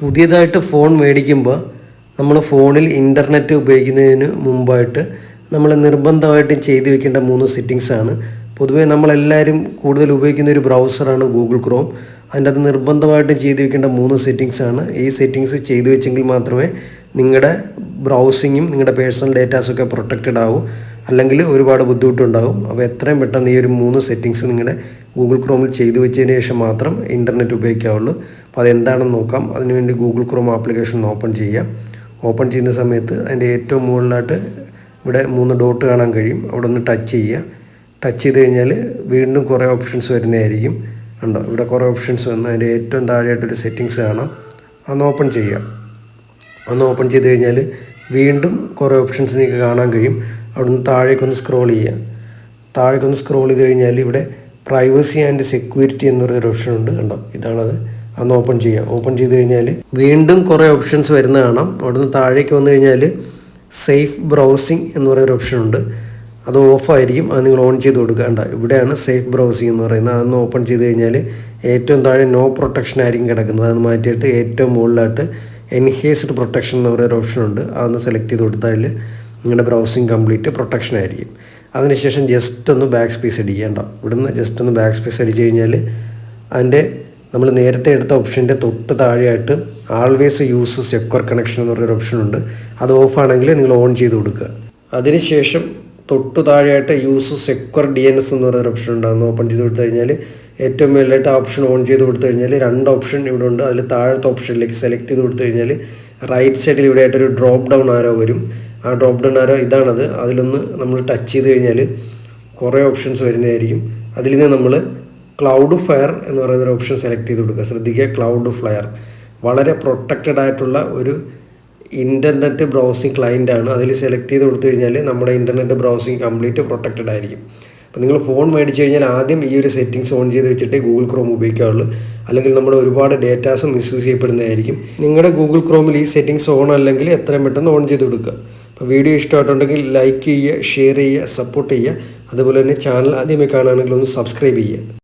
പുതിയതായിട്ട് ഫോൺ മേടിക്കുമ്പോൾ നമ്മൾ ഫോണിൽ ഇന്റർനെറ്റ് ഉപയോഗിക്കുന്നതിന് മുമ്പായിട്ട് നമ്മൾ നിർബന്ധമായിട്ടും ചെയ്തു വെക്കേണ്ട മൂന്ന് സെറ്റിങ്സ് ആണ്. പൊതുവേ നമ്മളെല്ലാവരും കൂടുതൽ ഉപയോഗിക്കുന്ന ഒരു ബ്രൗസറാണ് ഗൂഗിൾ ക്രോം അതിന്റെ അത് നിർബന്ധമായിട്ടും ചെയ്തു വെക്കേണ്ട മൂന്ന് സെറ്റിങ്സ് ആണ്. ഈ സെറ്റിങ്സ് ചെയ്തു വെച്ചെങ്കിൽ മാത്രമേ നിങ്ങളുടെ ബ്രൗസിങ്ങും നിങ്ങളുടെ പേഴ്സണൽ ഡേറ്റാസൊക്കെ പ്രൊട്ടക്റ്റഡ് ആവും. അല്ലെങ്കിൽ ഒരുപാട് ബുദ്ധിമുട്ടുണ്ടാവും. അപ്പോൾ എത്രയും പെട്ടെന്ന് ഈ ഒരു മൂന്ന് സെറ്റിങ്സ് നിങ്ങളുടെ ഗൂഗിൾ ക്രോമിൽ ചെയ്തു വെച്ചതിന് ശേഷം മാത്രം ഇന്റർനെറ്റ് ഉപയോഗിക്കാവുള്ളൂ. അപ്പോൾ അതെന്താണെന്ന് നോക്കാം. അതിനുവേണ്ടി ഗൂഗിൾ ക്രോം ആപ്ലിക്കേഷൻ ഓപ്പൺ ചെയ്യാം. ഓപ്പൺ ചെയ്യുന്ന സമയത്ത് അതിന്റെ ഏറ്റവും മുകളിലായിട്ട് ഇവിടെ മൂന്ന് ഡോട്ട് കാണാൻ കഴിയും. അവിടെ ഒന്ന് ടച്ച് ചെയ്യുക. ടച്ച് ചെയ്ത് കഴിഞ്ഞാൽ വീണ്ടും കുറേ ഓപ്ഷൻസ് വരുന്നതായിരിക്കും. ഉണ്ടോ ഇവിടെ കുറേ ഓപ്ഷൻസ് വന്ന് അതിന്റെ ഏറ്റവും താഴെയായിട്ടൊരു സെറ്റിങ്സ് കാണാം. അന്ന് ഓപ്പൺ ചെയ്യുക ഒന്ന് ഓപ്പൺ ചെയ്ത് കഴിഞ്ഞാൽ വീണ്ടും കുറേ ഓപ്ഷൻസ് നിങ്ങൾക്ക് കാണാൻ കഴിയും. അവിടെ നിന്ന് താഴേക്കൊന്ന് സ്ക്രോൾ ചെയ്യുക. താഴേക്കൊന്ന് സ്ക്രോൾ ചെയ്ത് കഴിഞ്ഞാൽ ഇവിടെ പ്രൈവസി ആൻഡ് സെക്യൂരിറ്റി എന്ന് പറയുന്നൊരു ഓപ്ഷൻ ഉണ്ട്. കണ്ടോ? ഇതാണത്. അതൊന്ന് ഓപ്പൺ ചെയ്യുക ഓപ്പൺ ചെയ്ത് കഴിഞ്ഞാൽ വീണ്ടും കുറേ ഓപ്ഷൻസ് വരുന്ന കാണാം. അവിടെ നിന്ന് താഴേക്ക് വന്നു കഴിഞ്ഞാൽ സേഫ് ബ്രൗസിങ് എന്ന് പറയുന്നൊരു ഓപ്ഷൻ ഉണ്ട്. അത് ഓഫായിരിക്കും അത് നിങ്ങൾ ഓൺ ചെയ്ത് കൊടുക്കേണ്ട ഇവിടെയാണ് സേഫ് ബ്രൗസിംഗ് എന്ന് പറയുന്നത്. അതൊന്ന് ഓപ്പൺ ചെയ്ത് കഴിഞ്ഞാൽ ഏറ്റവും താഴെ നോ പ്രൊട്ടക്ഷൻ ആയിരിക്കും കിടക്കുന്നത്. അത് മാറ്റിയിട്ട് ഏറ്റവും മുകളിലായിട്ട് എൻഹേസ്ഡ് പ്രൊട്ടക്ഷൻ എന്ന് പറയുന്ന ഓപ്ഷൻ ഉണ്ട്. അതൊന്ന് സെലക്ട് ചെയ്ത് കൊടുത്താൽ നിങ്ങളുടെ ബ്രൗസിങ് കംപ്ലീറ്റ് പ്രൊട്ടക്ഷൻ ആയിരിക്കും. അതിനുശേഷം ജസ്റ്റ് ഒന്ന് ബാക്ക് സ്പേസ് അടിക്കേണ്ട ഇവിടുന്ന് ജസ്റ്റ് ഒന്ന് ബാക്ക് സ്പേസ് അടിച്ചു കഴിഞ്ഞാൽ അതിന്റെ നമ്മൾ നേരത്തെ എടുത്ത ഓപ്ഷന്റെ തൊട്ട് താഴെയായിട്ട് ആൾവേസ് യൂസ് സെക്വർ കണക്ഷൻ എന്ന് പറയുന്ന ഓപ്ഷൻ ഉണ്ട്. അത് ഓഫ് ആണെങ്കിൽ നിങ്ങൾ ഓൺ ചെയ്ത് കൊടുക്കുക. അതിനുശേഷം തൊട്ട് താഴെയായിട്ട് use secure D N S എന്ന് പറയുന്ന ഓപ്ഷൻ ഉണ്ട് അതൊന്ന് ഓപ്പൺ ചെയ്ത് കൊടുത്തു കഴിഞ്ഞാൽ ഏറ്റവും മേളിലായിട്ട് ഓപ്ഷൻ ഓൺ ചെയ്ത് കൊടുത്തു കഴിഞ്ഞാൽ രണ്ട് ഓപ്ഷൻ ഇവിടെ ഉണ്ട്. അതിൽ താഴത്തെ ഓപ്ഷനിലേക്ക് സെലക്ട് ചെയ്ത് കൊടുത്തു കഴിഞ്ഞാൽ റൈറ്റ് സൈഡിൽ ഇവിടെ ആയിട്ടൊരു ഡ്രോപ്പ് ഡൗൺ ആരോ വരും. ആ ഡ്രോപ്പ് ഡൗൺ ആരോ ഇതാണത്. അതിലൊന്ന് നമ്മൾ ടച്ച് ചെയ്ത് കഴിഞ്ഞാൽ കുറേ ഓപ്ഷൻസ് വരുന്നതായിരിക്കും. അതിൽ നിന്ന് നമ്മൾ ക്ലൗഡ് ഫയർ എന്ന് പറയുന്ന ഒരു ഓപ്ഷൻ സെലക്ട് ചെയ്ത് കൊടുക്കുക. ശ്രദ്ധിക്കുക ക്ലൗഡ് ഫ്ലയർ വളരെ പ്രൊട്ടക്റ്റഡ് ആയിട്ടുള്ള ഒരു ഇന്റർനെറ്റ് ബ്രൗസിങ് ക്ലയന്റ് ആണ്. അതിൽ സെലക്ട് ചെയ്ത് കൊടുത്തു കഴിഞ്ഞാൽ നമ്മുടെ ഇന്റർനെറ്റ് ബ്രൗസിങ് കംപ്ലീറ്റ് പ്രൊട്ടക്റ്റഡ് ആയിരിക്കും. അപ്പോൾ നിങ്ങൾ ഫോൺ മേടിച്ച് കഴിഞ്ഞാൽ ആദ്യം ഈ ഒരു സെറ്റിങ്സ് ഓൺ ചെയ്ത് വെച്ചിട്ട് ഗൂഗിൾ ക്രോം ഉപയോഗിക്കാവുള്ളൂ. അല്ലെങ്കിൽ നമ്മുടെ ഒരുപാട് ഡേറ്റാസ് മിസ്യൂസ് ചെയ്യപ്പെടുന്നതായിരിക്കും. നിങ്ങളുടെ ഗൂഗിൾ ക്രോമിൽ ഈ സെറ്റിങ്സ് ഓൺ അല്ലെങ്കിൽ എത്രയും പെട്ടെന്ന് ഓൺ ചെയ്ത് കൊടുക്കുക. അപ്പോൾ വീഡിയോ ഇഷ്ടമായിട്ടുണ്ടെങ്കിൽ ലൈക്ക് ചെയ്യുക ഷെയർ ചെയ്യുക സപ്പോർട്ട് ചെയ്യുക. അതുപോലെ തന്നെ ചാനൽ ആദ്യമേ കാണുകയാണെങ്കിൽ ഒന്ന് സബ്സ്ക്രൈബ് ചെയ്യുക.